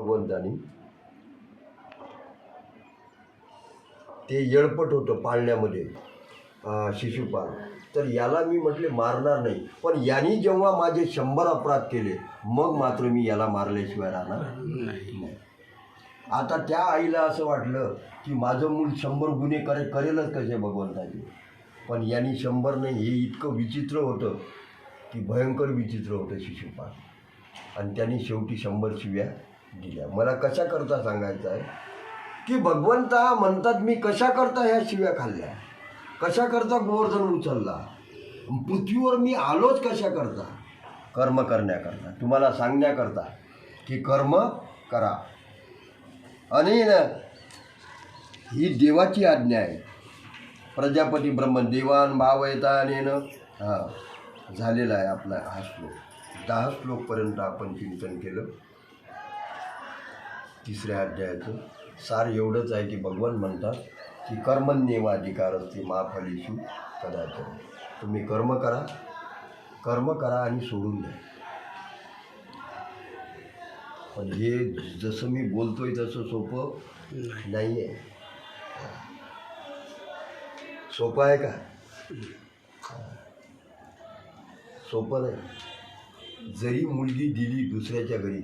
भगवंतानी ते येळपट होतं पाळण्यामध्ये शिशुपाल. तर याला मी म्हटले मारणार नाही. पण यांनी जेव्हा माझे शंभर अपराध केले मग मात्र मी याला मारल्याशिवाय राहणार नाही. आता त्या आईला असं वाटलं की माझं मूल शंभर गुन्हे करे करेलच कसे भगवंताचे? पण यांनी शंभर नाही हे इतकं विचित्र होतं की भयंकर विचित्र होतं शिशुपाल. आणि त्यांनी शेवटी शंभर शिव्या दिल्या मला कशा करता सांगायचं आहे? की भगवंता म्हणतात मी कशा करता ह्या शिव्या खाल्ल्या? कशा करता गोवर्धन उचलला? पृथ्वीवर मी आलोच कशा करता? कर्म करण्याकरता तुम्हाला सांगण्याकरता की कर्म करा. आणि ही देवाची आज्ञा आहे. प्रजापती ब्रह्म देवान भावयतानेन हां झालेला आहे आपला हा श्लोक. दहा श्लोकपर्यंत आपण चिंतन केलं. तिसऱ्या अध्यायाचं. सार एवढंच आहे की भगवान म्हणतात की कर्मण्येवाधिकार असते महाफलीषू कदाचित. तुम्ही कर्म करा कर्म करा आणि सोडून द्या. पण हे जसं मी बोलतोय तसं सोपं नाही आहे सोपं आहे का? सोपं नाही. जरी मुलगी दिली दुसऱ्याच्या घरी